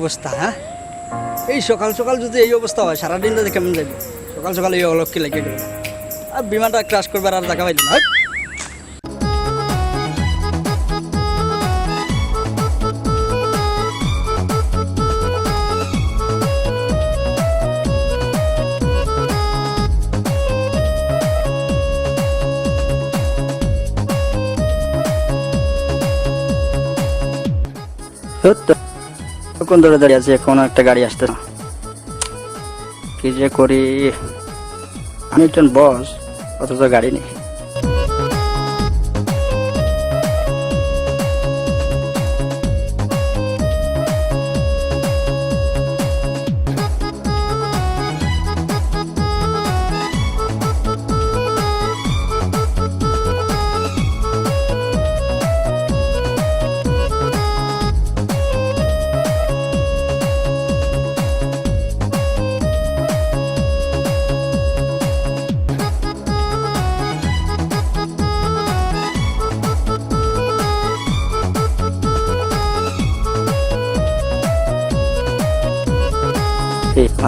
অবস্থা হ্যাঁ? এই সকাল সকাল যদি এই অবস্থা হয়, সারাদিন তাদের কেমন যাবে সকাল সকাল এই অলক্ষী লেগে গেল আর বিমানটা ক্রাশ করবার আর দেখা পাইল না হাট। কোন ধরে দাঁড়িয়ে আছে? কোনো একটা গাড়ি আসতে না। কি যে করি? আমি একজন বস অথচ গাড়ি নেই।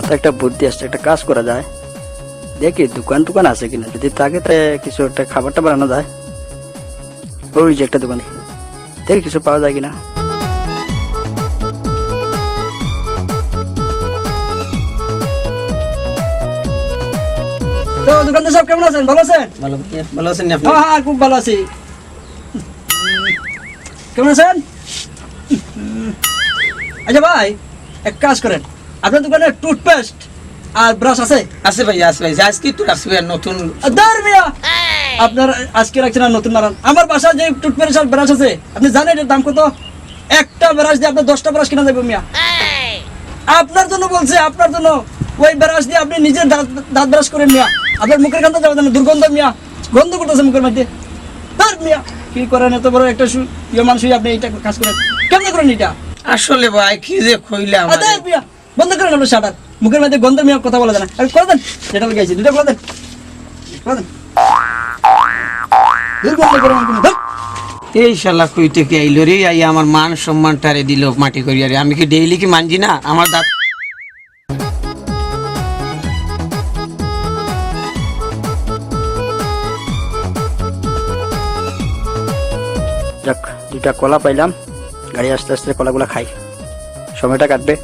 মাথায় একটা বুদ্ধি আসছে একটা কাজ করা যায়। দেখি দোকান টোকান আছে কিনা যদি থাকে তাহলে কিছু একটা খাবারটা বানানো যায়। ওই যে একটা দোকানে। দেখি কিছু পাওয়া যায় কিনা। তো দোকানদার সব কেমন আছেন? ভালো আছেন? ভালো ভালো আছেন আপনি? হ্যাঁ হ্যাঁ খুব ভালো আছি। কেমন আছেন? আচ্ছা ভাই এক কাজ করেন। আপনার দোকানে টুথপেস্ট আর ব্রাশ আছে? আছে ভাই আছে ভাই। আজকে তো নতুন দার আপনার আজকে রাখছেন আর নতুন মারান আমার বাসায় যে টুথপেস্ট আর ব্রাশ আছে আপনি জানেন এর দাম কত? একটা ব্রাশ দিয়ে আপনার দশটা ব্রাশ কিনা যাবে মিয়া। আপনার জন্য বলছে আপনার জন্য। ওই ব্রাশ দিয়ে আপনি নিজে দাঁত দাঁত ব্রাশ করেন মিয়া। আপনার মুখের গন্ধ যাবে না দুর্গন্ধ মিয়া। গন্ধ করতেছে মুখের মধ্যে। দার মিয়া কি করেন এত বড় একটা ইয়ে মানুষ আপনি এইটা কাজ করেন। কেমন করেন এটা আসলে ভাই কি যে কইলাম মিয়া। বন্ধ করেন আপনার শাটার মুখের মধ্যে গন্ধ মিয়া কথা বলা যায় না। আরে করে দেন যেটা লাগাইছি দুটো করে দেন করে। এই শালা কই থেকে আইলো রে? আই আমার মান সম্মানটারে দিল মাটি করিয়া রে। আমি কি ডেইলি কি মানজি না? আমার দাঁত যাক দুইটা কলা পাইলাম। গাড়ি আস্তে আস্তে কলাগুলা খাই। সময়টা কাটবে।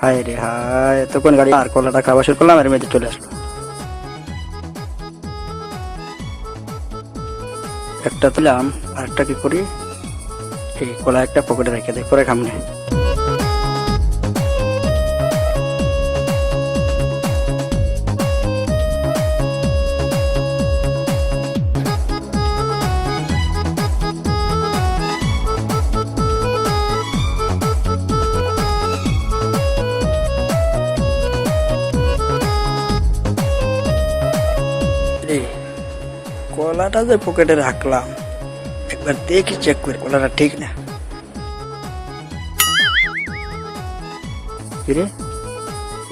হায় রে হায়, এতক্ষণ গাড়ি আর কলাটা খাওয়া শুরু করলাম, এর মধ্যে চলে আসলো একটা তুলাম আর একটা কি করি? এই কলা একটা পকেটে রেখে দেয় পরে খামনে। কলাটা যে পকেটে রাখলাম একবার দেখি চেক করে কলাটা ঠিক না। কিরে?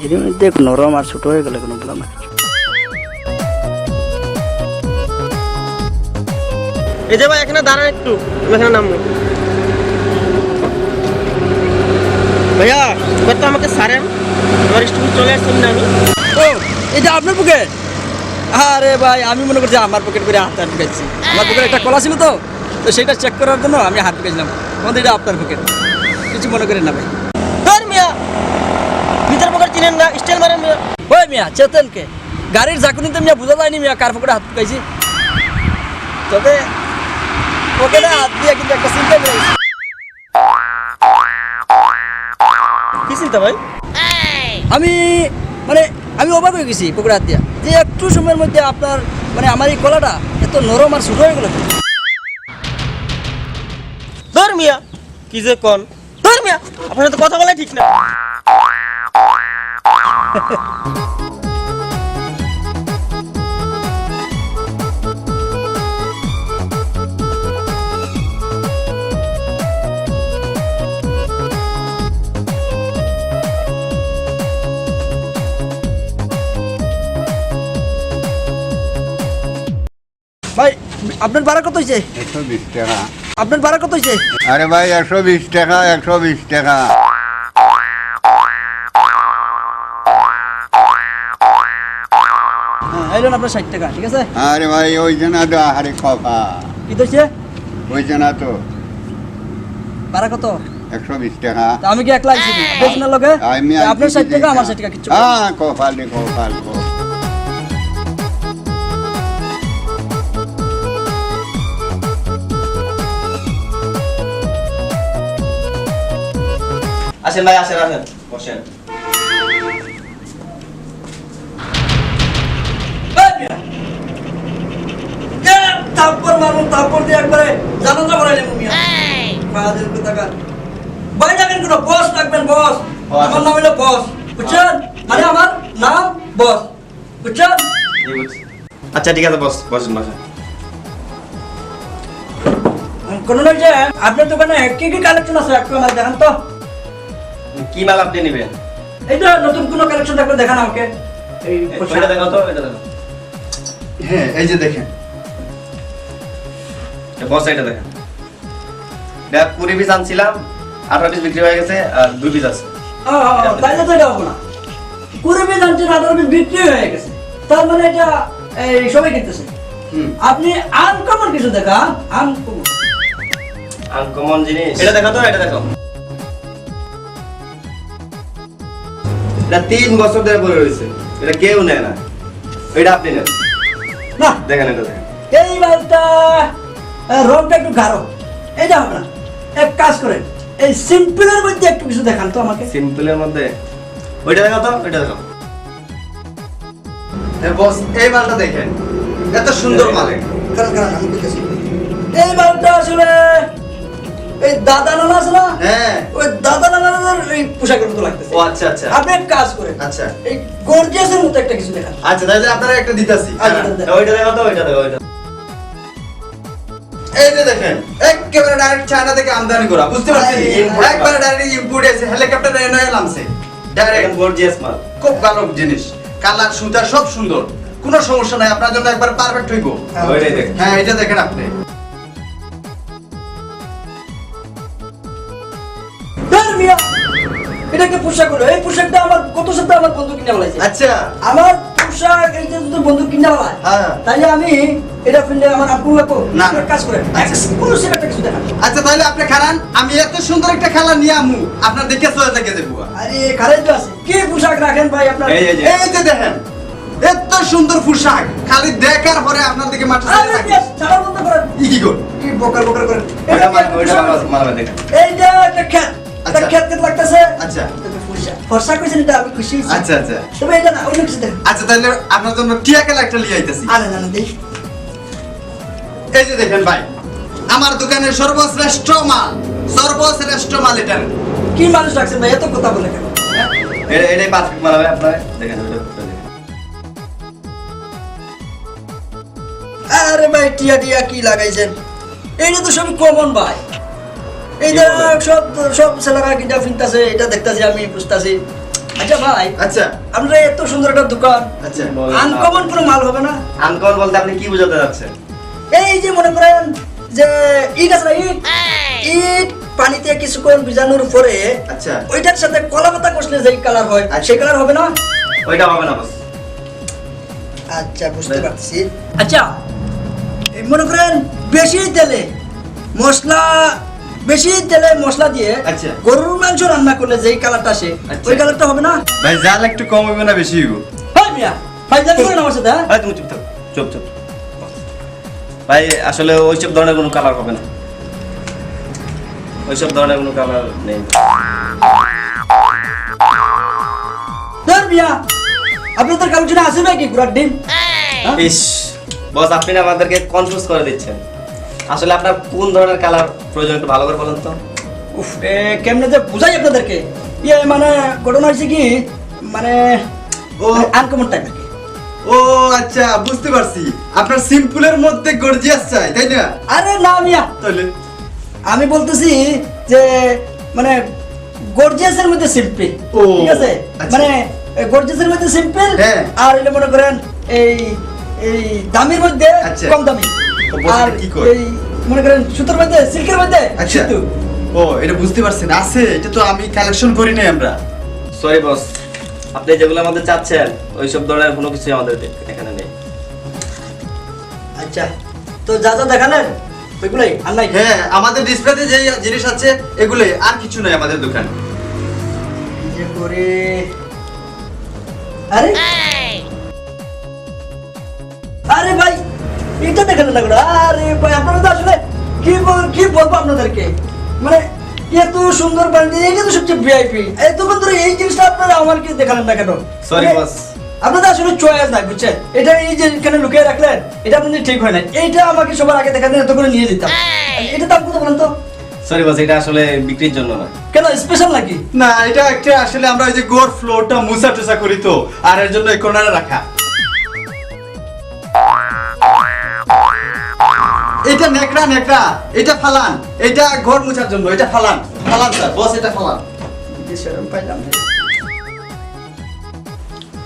এর মধ্যে নরম আর ছোট হয়ে গেলে কোনো বললাম এই যে ভাই এখানে দাঁড়ান একটু এখানে নামবো। ভাইয়া এবার তো আমাকে সারেন আমার স্টুডেন্ট চলে আসছেন না আমি ও এটা আপনার পকেট আরে ভাই আমি মনে করছি আমার পকেট করে হাত হাত ঢুকাইছি আমার পকেটে একটা কলা ছিল তো তো সেটা চেক করার জন্য আমি হাত ঢুকাইছিলাম আমাদের এটা আপনার পকেট কিছু মনে করেন না ভাই। ধর মিয়া ভিতর পকেট চিনেন না স্টাইল মারেন মিয়া। ওই মিয়া চেতনকে গাড়ির মিয়া বোঝা যায়নি মিয়া কার পকেটে হাত ঢুকাইছি তবে পকেটে হাত দিয়ে কিন্তু একটা চিন্তা করেছি কি চিন্তা ভাই? আমি মানে আমি অবাক হয়ে গেছি পকেটে হাত দিয়া। যে একটু সময়ের মধ্যে আপনার মানে আমার এই কলাটা এত নরম আর ছোট হয়ে গেল ধর্মিয়া কি যে কন। ধর্মিয়া আপনার তো কথা বলে ঠিক না। আপনার ভাড়া কত হয়েছে একশো বিশ টাকা। আপনার ভাড়া কত হয়েছে আরে ভাই একশো বিশ টাকা একশো বিশ টাকা। হ্যাঁ আপনার ষাট টাকা ঠিক আছে? আরে ভাই ওই জন্য তো আরে খফা কি হয়েছে ওই জন্য তো। ভাড়া কত? একশো বিশ টাকা। আমি কি একলা আইছি আপনার ষাট টাকা আমার ষাট টাকা না। হ্যাঁ কপাল কপাল কপাল। আসেন ভাই আসেন আসেন। বসেন। এই মিয়া। কে তারপর মারুন তারপর দিয়ে একবারে জানাজা করাইলে মিয়া। ফাজিল কোথাকার ভাই যাবেন কোনো বস রাখবেন বস। আমার নাম হলো বস বুঝছেন? মানে আমার নাম বস বুঝছেন? আচ্ছা ঠিক আছে বস বসেন বসেন। কোনো নয় যে আপনার দোকানে কি কি কালেকশন আছে? একটু আমার দেখান তো। কি মাল আপনি নেবেন? এইটা নতুন কোনো কালেকশন থাকলে দেখান আমাকে। এই পোশাক। এটা দেখো তো এটা দেখো হ্যাঁ এই যে দেখেন। বস এটা দেখেন। এটা কুড়ি পিস আনছিলাম আঠারো পিস বিক্রি হয়ে গেছে আর দুই পিস আছে। তাইলে তো এটা হব না। কুড়ি পিস আনছেন আঠারো পিস বিক্রি হয়ে গেছে। তার মানে এটা এই সবাই কিনতেছে। আপনি আনকমন কিছু দেখান আনকমন আনকমন জিনিস। এটা দেখো তো এটা দেখো এটা তিন বছর ধরে পড়ে রয়েছে। এটা কেউ নেয় না। এটা আপনি নেন। না। দেখেন এটা দেখেন। এই মালটা রংটা একটু গাঢ়। এই যা হবে না এক কাজ করেন। এই সিম্পলের মধ্যে একটু কিছু দেখান তো আমাকে। সিম্পলের মধ্যে? ওইটা দেখো তো ওইটা দেখো বস এই মালটা দেখেন। এত সুন্দর মাল এই মালটা আসলে এই দাদা নানা আছে না? হ্যাঁ। ওই দাদা নানার এই পোশাকের মতো লাগতেছে। ও আচ্ছা আচ্ছা। আপনি এক কাজ করেন। আচ্ছা। এই গর্জিয়াসের মতো একটা কিছু দেখান। আচ্ছা তাহলে আপনারা একটা দিতাছি। আচ্ছা, ওইটা দেখো তো ওইটা দেখো ওইটা। এই যে দেখেন একেবারে ডাইরেক্ট চায়না থেকে আমদানি করা বুঝতে পারছেন? একবারে ডাইরেক্ট ইম্পোর্ট আছে হেলিকপ্টার এনে নামছে। ডাইরেক্ট গর্জিয়াস মাল। খুব ভালো জিনিস। কালার সুতা সব সুন্দর। কোনো সমস্যা নাই আপনার জন্য একবার পারফেক্ট হইব। দেখ হ্যাঁ এটা দেখেন আপনি। এটাকে পোশাক হলো? এই পোশাকটা আমার গত সপ্তাহে আমার বন্ধু কিনে বলাইছে আচ্ছা। আমার পোশাক এই যে যদি বন্ধু কিনে বলায় হ্যাঁ। তাইলে আমি এটা ফিরলে আমার আপু আপু না। কাজ করেন। আচ্ছা। এক্সক্লুসিভ একটা কিছু দেখান। আচ্ছা তাহলে আপনি খারান আমি এত সুন্দর একটা খেলা নিয়ে আমু আপনার দেখে চলে থেকে দেবো আরে খারাই তো আছে। কি পোশাক রাখেন ভাই আপনার? এই, যে। দেখেন এত সুন্দর পোশাক খালি দেখার পরে আপনার দিকে মিয়া, ছাড়া বন্ধ করেন কি কর কি বকার বকার করেন। এটা কি ওইটা মাল মাল দেখেন এইটা একটা খ্যাত আচ্ছা। লাগতেছে? আচ্ছা। ফর্সা কইছেন এটা আমি খুশি আচ্ছা আচ্ছা। তবে এটা না অন্য কিছু আচ্ছা তাহলে আপনার জন্য টিয়া খেলা একটা লিয়ে আইতেছি। আরে না না দেখ এই যে দেখেন ভাই আমার দোকানের সর্বশ্রেষ্ঠ মাল সর্বশ্রেষ্ঠ মাল এটা। কি মানুষ রাখছেন ভাই? এত কথা বলে কেন? এটাই পারফেক্ট মাল হবে আপনার। দেখেন ওইটা ওইটা দেখেন। আরে ভাই টিয়া টিয়া কি লাগাইছেন? এইটা তো সবই কমন ভাই। এইটা কি সব সব ছেলেরা কিনটা ফিনতাছে এটা দেখতাছি আমি বুঝতাছি। আচ্ছা ভাই আচ্ছা। আপনার এত সুন্দর একটা দোকান। আচ্ছা। আনকমন কোনো মাল হবে না? আনকমন বলতে আপনি কি বোঝাতে যাচ্ছেন? এই যে মনে করেন যে ইট আছে না ইট? ইট পানিতে কিছুক্ষণ ভিজানোর পরে আচ্ছা। ওইটার সাথে কলা পাতা কষলে যে কালার হয় আচ্ছা। সেই কালার হবে না? ওইটা হবে না বস। আচ্ছা বুঝতে পারছি। আচ্ছা মনে করেন বেশি তেলে মশলা বেশি তেলে মশলা দিয়ে আচ্ছা। গরুর মাংস রান্না করলে যেই কালারটা আসে আচ্ছা। ওই কালারটা হবে না ভাই জাল একটু কম হইবে না বেশি হইব হয় মিয়া ভাই জানি করেন আমার সাথে হ্যাঁ? ভাই তুমি চুপ থাক চুপ চুপ ভাই আসলে ওইসব ধরনের কোনো কালার হবে না ওইসব ধরনের কোনো কালার নেই ধর মিয়া আপনাদের কালেকশনে আছে নাকি ঘোড়ার ডিম হ্যাঁ? ইস বস আপনি আমাদেরকে কনফিউজ করে দিচ্ছেন আসলে আপনার কোন ধরনের কালার প্রয়োজন একটু ভালো করে বলেন তো? উফ কেমনে যে বুঝাই আপনাদেরকে? ইয়ে মানে ঘটনা হয়েছে কি? মানে ও। আনকমন টাইপ আর ও আচ্ছা বুঝতে পারছি। আপনার সিম্পলের মধ্যে গর্জিয়াস চাই তাই না? আরে না মিয়া। তাহলে? আমি বলতেছি যে মানে গর্জিয়াসের মধ্যে সিম্পল ঠিক আছে? আচ্ছা। মানে গর্জিয়াসের মধ্যে সিম্পল হ্যাঁ। আর এটা মনে করেন এই এই দামের মধ্যে আচ্ছা। কম দামি। আর কি করে? মনে করেন সুতোর মধ্যে সিল্কের মধ্যে আচ্ছা। ও এটা বুঝতে পারছেন আছে এটা তো আমি কালেকশন করি নাই আমরা। সরি বস আপনি যেগুলো আমাদের চাচ্ছেন ওই সব ধরনের কোনো কিছু আমাদের এখানে নেই। আচ্ছা তো যা যা দেখালেন ওইগুলোই আর নাই? হ্যাঁ আমাদের ডিসপ্লেতে যে জিনিস আছে এগুলোই আর কিছু নাই আমাদের দোকানে। যে করে। আরে! আরে ভাই এটা দেখালেন না? আরে ভাই আপনারা তো আসলে কি কি বলব আপনাদেরকে? মানে এত সুন্দর বানিয়ে এটা তো সবচেয়ে ভিআইপি এতক্ষণ ধরে এই জিনিসটা আপনারা আমাকে দেখালেন না কেন? Sorry, মানে boss. আপনাদের আসলে চয়েস নাই বুঝছেন? এটা এই যে এখানে লুকিয়ে রাখলেন এটা আপনাদের ঠিক হয় না এইটা আমাকে সবার আগে দেখাতেন এত করে নিয়ে দিতাম এটা দাম কত বলেন তো? সরি বস এটা আসলে বিক্রির জন্য না। কেন স্পেশাল নাকি? না এটা একটা আসলে আমরা ওই যে গোর ফ্লোরটা মুছা টুসা করি তো আর এর জন্য এই কর্নারে রাখা। এটা নেকড়া নেকড়া। এটা ফালান। এটা ঘর মুছার জন্য। এটা ফালান। ফালান স্যার। বস এটা ফালান। পাইলাম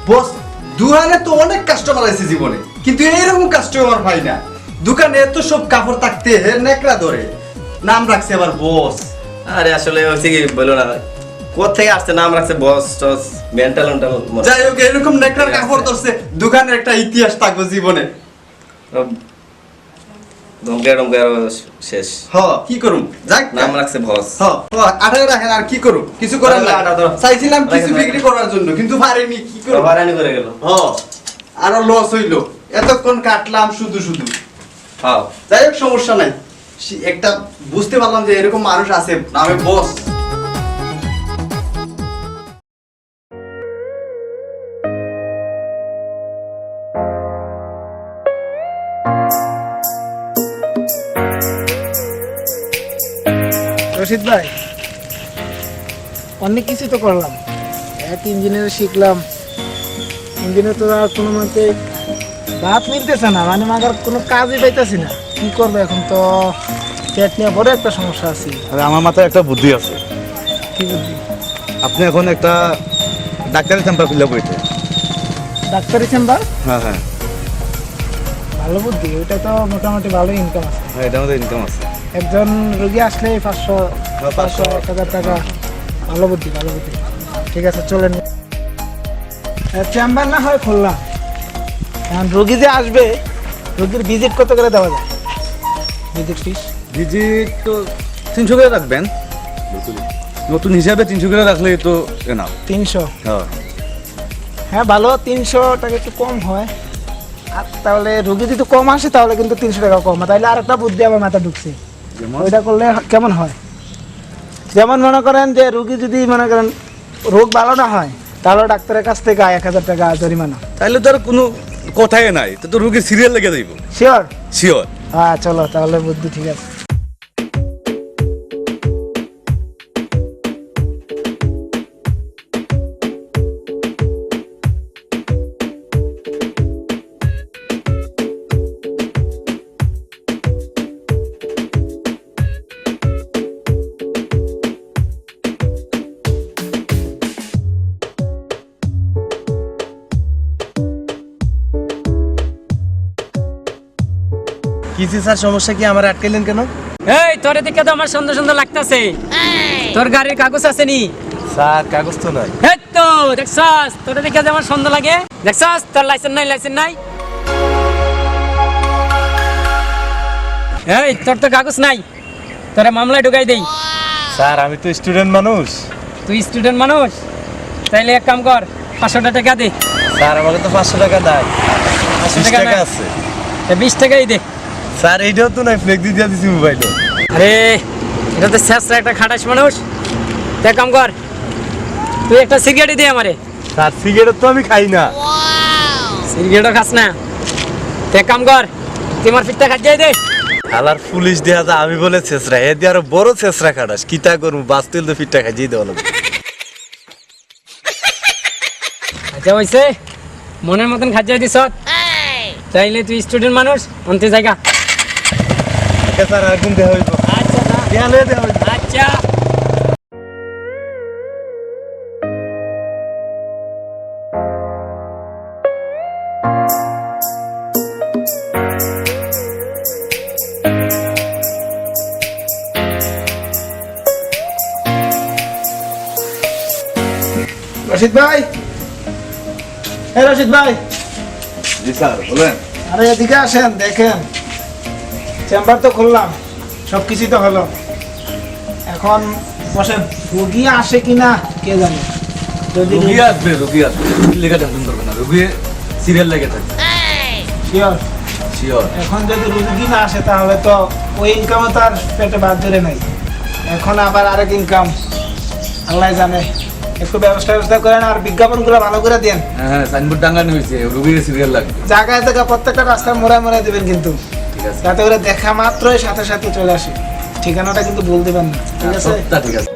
বস দোকানে তো অনেক কাস্টমার আছে জীবনে। কিন্তু এইরকম কাস্টমার পাই না। দোকানে এত সব কাপড় থাকতে হে নেকড়া ধরে। নাম রাখছে আবার বস। আরে আসলে হচ্ছে কি বলো না। কোথা থেকে আসছে? নাম রাখছে বস টস মেন্টাল মেন্টাল যাই হোক এরকম নেকড়ার কাপড় ধরছে। দোকানের একটা ইতিহাস থাকবে জীবনে। ধমকে টমকে আর শেষ। হ কি করুম? যাক। নাম রাখছে ভস হ আঠারো রাখেন আর কি করুম? কিছু করার না চাইছিলাম কিছু বিক্রি করার জন্য কিন্তু পারিনি কি করব হয়রানি করে গেল। হ আরও লস হইল। এতক্ষণ কাটলাম শুধু শুধু। হ্যাঁ যাই হোক সমস্যা নাই। একটা বুঝতে পারলাম যে এরকম মানুষ আছে নামে বস। রশিদ ভাই অনেক কিছু তো করলাম। এক ইঞ্জিনিয়ার শিখলাম। ইঞ্জিনিয়ার তো আর কোনো মতে ভাত মিলতেছে না মানে মাগার কোনো কাজই পাইতেছি না। কি করব এখন তো? পেট নিয়ে বড় একটা সমস্যা আছে। আরে আমার মাথায় একটা বুদ্ধি আছে। কি বুদ্ধি? আপনি এখন একটা ডাক্তারি চেম্বার খুলে বইতে। ডাক্তারি চেম্বার হ্যাঁ হ্যাঁ। ভালো বুদ্ধি ওইটা তো মোটামুটি ভালো ইনকাম আছে। হ্যাঁ এটা আমাদের ইনকাম আছে। একজন রোগী আসলে পাঁচশো হ্যাঁ, পাঁচশো। এক হাজার টাকা ভালো বুদ্ধি ভালো বুদ্ধি। ঠিক আছে চলেন। চেম্বার না হয় খুললাম। এখন রোগী যে আসবে রোগীর ভিজিট কত করে দেওয়া যায়? ভিজিট ফিস ভিজিট তো তিনশো করে রাখবেন। নতুন হিসাবে তিনশো করে রাখলে তো না তিনশো? হ্যাঁ। হ্যাঁ ভালো তিনশো টাকা একটু কম হয়। আর তাহলে রোগী যদি কম আসে তাহলে কিন্তু তিনশো টাকা কম তাহলে আরেকটা বুদ্ধি আমার মাথা ঢুকছে। ওইটা করলে কেমন হয়? যেমন মনে করেন যে রুগী যদি মনে করেন রোগ ভালো না হয় তাহলে ডাক্তারের কাছ থেকে এক হাজার টাকা জরিমানা। তাহলে তো আর কোনো কথাই নাই তো রুগী সিরিয়াল লেগে যাইব। শিওর শিওর হ্যাঁ চলো তাহলে বুদ্ধি ঠিক আছে। স্যার সমস্যা কি? আমার আটকাইলেন কেন? এই তোরে দেখে তো আমার সুন্দর সুন্দর লাগতাছে। তোর গাড়ির কাগজ আছে নি? স্যার কাগজ তো নয় এই তো দেখছাস? তোরে যে আমার সুন্দর লাগে। দেখছাস? তোর লাইসেন্স নাই লাইসেন্স নাই? এই তোর তো কাগজ নাই। তোরে মামলায় ঢুকাই দেই। স্যার আমি তো স্টুডেন্ট মানুষ। তুই স্টুডেন্ট মানুষ? তাইলে এক কাম কর পাঁচশো টাকা দে। স্যার আমাকে তো পাঁচশো টাকা দেয়। পাঁচশো টাকা আছে। বিশ টাকাই দে। স্যার এইটাও তো নয় ফ্লেক্স দিয়ে দিছি মোবাইলে আরে এটা তো শেষ একটা খাটাস মানুষ। তো এক কাম কর তুই একটা সিগারেট দে আমারে। স্যার সিগারেট তো আমি খাই না। সিগারেটও খাস না। তো এক কাম কর তুই আমার ফিটটা খাই দে। আলার পুলিশ দেয়া যা আমি বলে ছেসরা এ দিয়ে আরও বড় ছেসরা কাটাস কিতা করব বাস তুল তো ফিটটা খাইয়ে দেওয়া লাগবে। আচ্ছা হইছে? মনের মতন খাজ্জা দিস চাইলে তুই স্টুডেন্ট মানুষ অন্তে জায়গা বেচার আর কিনতে হইব আচ্ছা দেওয়া দেওয়া আচ্ছা। রশিদ ভাই। হ্যাঁ রশিদ ভাই। জি স্যার বলেন। আরে এদিকে আসেন দেখেন। চেম্বার তো খুললাম সব কিছুই তো হলো। এখন বসে রুগী আসে কিনা কে জানে? যদি রুগী আসবে রুগী আসবে। লেখা টেনশন করবে না রুগী সিরিয়াল লেগে থাকবে। শিওর শিওর এখন যদি রুগী না আসে তাহলে তো ওই ইনকামও তো আর পেটে বাদ ধরে নাই। এখন আবার আরেক ইনকাম আল্লাহ জানে। একটু ব্যবস্থা ব্যবস্থা করেন আর বিজ্ঞাপনগুলো ভালো করে দেন। হ্যাঁ হ্যাঁ সাইনবোর্ড টাঙ্গানো হয়েছে রুগীর সিরিয়াল লাগবে। জায়গায় জায়গায় প্রত্যেকটা রাস্তায় মোড়ায় মোড়ায় দেবেন কিন্তু। যাতে ওরা দেখা মাত্রই সাথে সাথে চলে আসে। ঠিকানাটা কিন্তু বলতে পারেন না। ঠিক আছে? ঠিক আছে।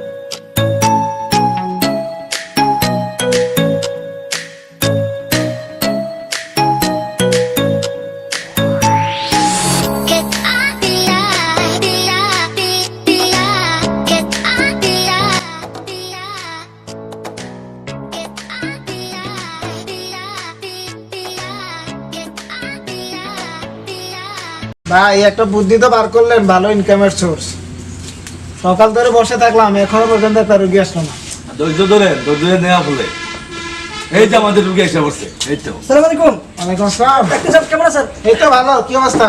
ভাই একটা বুদ্ধি তো বার করলেন ভালো ইনকামের সোর্স সকাল ধরে বসে থাকলাম এখনও পর্যন্ত একটা রুগী আসলো না। ধৈর্য ধরেন ধৈর্য ধরে নেওয়া বলে। এই যে আমাদের রুগী এসে পড়ছে এই তো। সালাম আলাইকুম। ওয়ালাইকুম আসসালাম। ডাক্তার সাহেব কেমন আছেন? এই তো ভালো কি অবস্থা?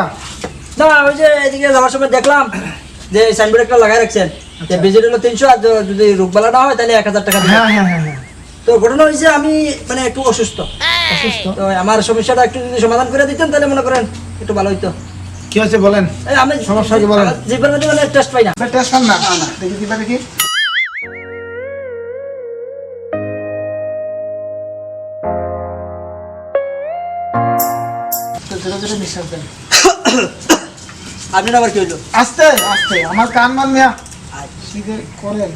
না ওই যে এদিকে যাওয়ার সময় দেখলাম যে সাইনবোর্ড একটা লাগাই রাখছেন। যে ভিজিট হলো তিনশো আর যদি রোগবালা না হয় তাহলে এক হাজার টাকা হ্যাঁ হ্যাঁ হ্যাঁ হ্যাঁ। তো ঘটনা হয়েছে আমি মানে একটু অসুস্থ। অসুস্থ তো আমার সমস্যাটা একটু যদি সমাধান করে দিতেন তাহলে মনে করেন একটু ভালো হইতো। কি হয়েছে বলেন? এই আমি সমস্যা কি বলেন? জীবনের মধ্যে মানে টেস্ট পাই না। টেস্ট পান না? দেখি দিবা দেখি তো ধীরে ধীরে নিঃশ্বাস দেন। আপনার আবার কি আস্তে আস্তে আমার কান মান মিয়া সিধে করেন।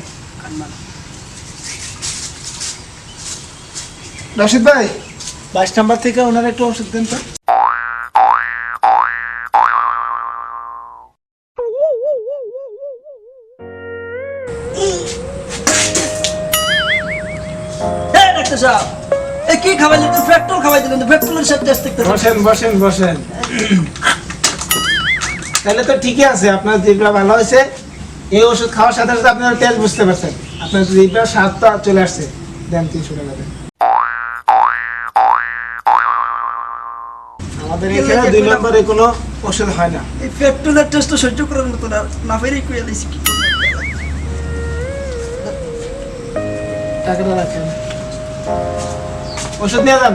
রশিদ ভাই বাইশ নাম্বার থেকে ওনার একটু ওষুধ দেন তো। এই ডাক্তার সাহেব কি খাওয়াই দিলেন পেট্রোল খাওয়াই দিলেন পেট্রোলের সাথে টেস্ট দেখতে বসেন বসেন বসেন। তাহলে তো ঠিকই আছে আপনার জিভটা ভালো হয়েছে। এই ওষুধ খাওয়ার সাথে সাথে আপনার তেল বুঝতে পারছেন। আপনার স্বাদটা চলে আসছে। দেন তিনশো টাকা দেন আমাদের এখানে দুই নম্বরে কোনো ওষুধ হয় না। এই পেট্রোলের টেস্ট সহ্য করার মতো না। না পেরেই কইয়া দিয়েছি টাকাটা রাখেন। ওষুধ নিয়ে যান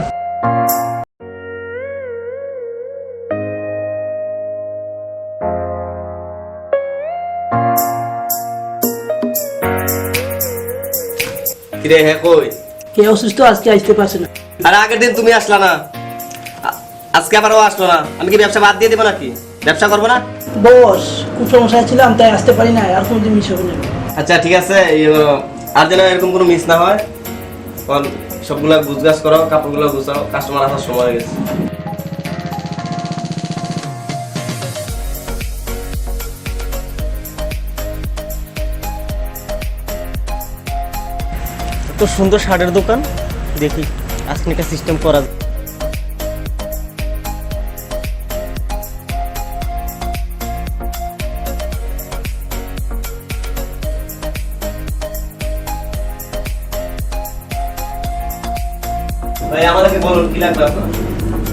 কিরে হ্যাঁ কই? কে অসুস্থ আজকে আসতে পারছে না। আর আগের দিন তুমি আসলা না। আজকে আবারও আসলো না। আমি কি ব্যবসা বাদ দিয়ে দেবো নাকি? ব্যবসা করব না? বস খুব সমস্যায় ছিলাম তাই আসতে পারি না আর কোনদিন মিস হবে না। আচ্ছা ঠিক আছে আর যেন এরকম কোনো মিস না হয় সবগুলা গুজগাছ করো কাপড়গুলো গুছাও কাস্টমার আসার সময় গেছে তো সুন্দর শার্টের দোকান, দেখি আজকে সিস্টেম করা যায়। কি লাগবে আপনার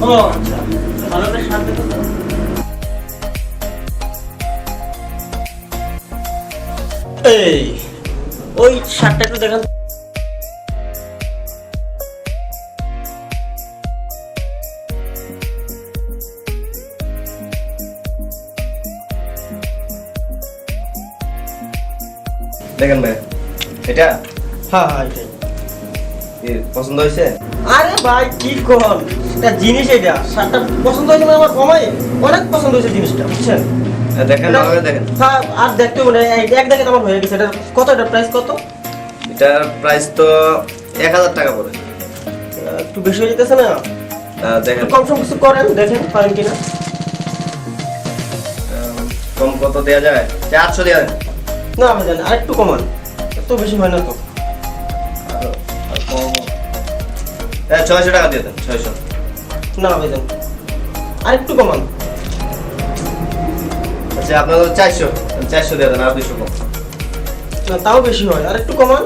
ও আচ্ছা। ভালো তো। এই ওই শার্টটা একটু দেখান। দেখেন ভাই এটা? হ্যাঁ হ্যাঁ এটাই। পছন্দ হয়েছে? আরে ভাই কি এটা জিনিস এটা শার্টটা পছন্দ হয়েছে মানে আমার কমাই অনেক পছন্দ হয়েছে জিনিসটা বুঝছেন? দেখেন দেখেন। আর দেখতে মানে এক দেখে আমার হয়ে গেছে এটা কত এটা প্রাইস কত? এটার প্রাইস তো এক হাজার টাকা পড়ে। একটু বেশি হয়ে যেতেছে না? দেখেন। কম সম কিছু করেন দেখেন পারেন কিনা। কম কত দেওয়া যায়? চারশো দেওয়া না ভাইজান আর একটু কমান। এত বেশি হয় না তো। হ্যাঁ ছয়শো টাকা দিয়ে দেন ছয়শো। না ভাইজান আর একটু কমান। আচ্ছা আপনার চারশো চারশো দিয়ে দেন আর দুশো কম। না তাও বেশি হয় আর একটু কমান।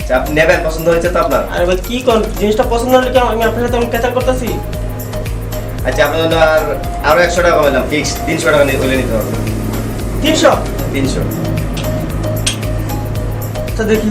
আচ্ছা, আপনি নেবেন পছন্দ হয়েছে তো আপনার। আরে ভাই কি কোন জিনিসটা পছন্দ হলে কি আমি আপনার সাথে আমি কেচাল করতেছি। আচ্ছা আপনার জন্য আর আরও একশো টাকা কমাইলাম ফিক্স তিনশো টাকা নিয়ে হইলে নিতে হবে। তিনশো? তিনশো। আচ্ছা দেখি।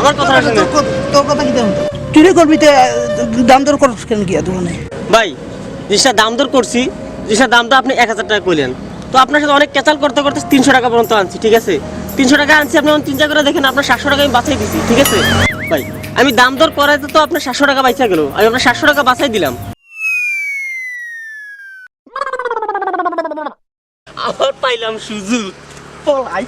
আমার তোর কথা কি তুই করবি তো দাম দর করছ কেন কি দোকানে ভাই জিনিসটা দাম দর করছি জিনিসটার দামটা আপনি এক হাজার টাকা কইলেন। তো আপনার সাথে অনেক কেচাল করতে করতে তিনশো টাকা পর্যন্ত আনছি ঠিক আছে? তিনশো টাকা আনছি আপনি চিন্তা করে দেখেন আপনার সাতশো টাকা আমি বাঁচাই দিছি ঠিক আছে? ভাই আমি দাম দর করাইতে তো আপনার সাতশো টাকা বাঁচা গেল আমি আপনার সাতশো টাকা বাঁচাই দিলাম। আবার পাইলাম সুযোগ পলাই।